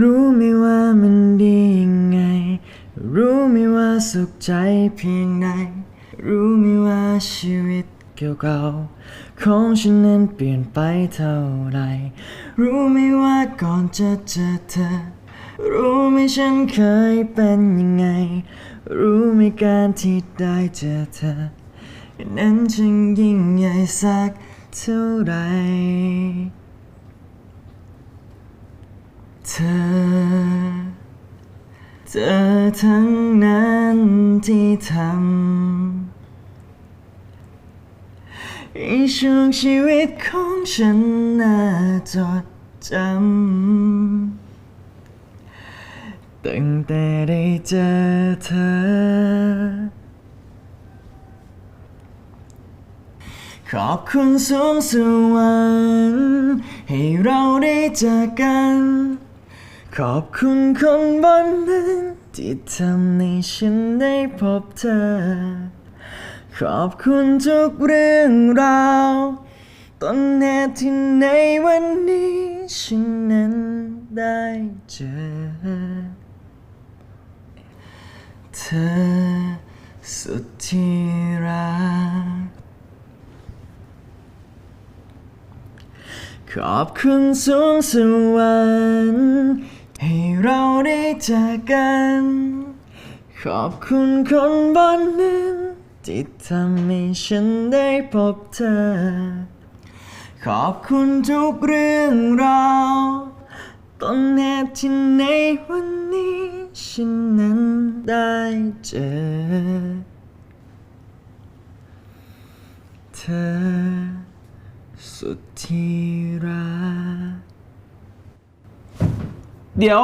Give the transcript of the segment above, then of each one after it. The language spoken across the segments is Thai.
รู้ไหมว่ามันดียังไง รู้ไหมว่าสุขใจเพียงใดรู้ไหมว่าชีวิตเก่าๆของฉันนั้นเปลี่ยนไปเท่าไร รู้ไหมว่าก่อนจะเจอเธอ รู้ไหมฉันเคยเป็นยังไง รู้ไหมการที่ได้เจอเธอ นั้นจึงยิ่งใหญ่สักเท่าไร เธอ เธอทั้งนั้นที่ทำให้ช่วงชีวิตของฉันน่าจดจำตั้งแต่ได้เจอเธอ ขอบคุณสูงสวรรค์ให้เราได้เจอกัน ขอบคุณคนบนนั้นที่ทำให้ฉันได้พบเธอ ขอบคุณทุกเรื่องราวต้นเหตุที่ในวันนี้ฉันนั้นได้เจอ เธอสุดที่รักขอบคุณสูงสวรรค์ เราได้เจอกัน ขอบคุณคนบนนั้นที่ทำให้ฉันได้พบเธอ ขอบคุณทุกเรื่องราวต้นเหตุที่ในวันนี้ ฉันนั้นได้เจอเธอสุดที่รัก เดี๋ยว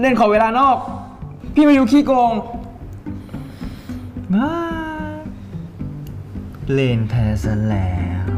เล่นขอเวลานอก พี่มาอยู่ขี้โกงมาเล่นแพ้ซะแล้ว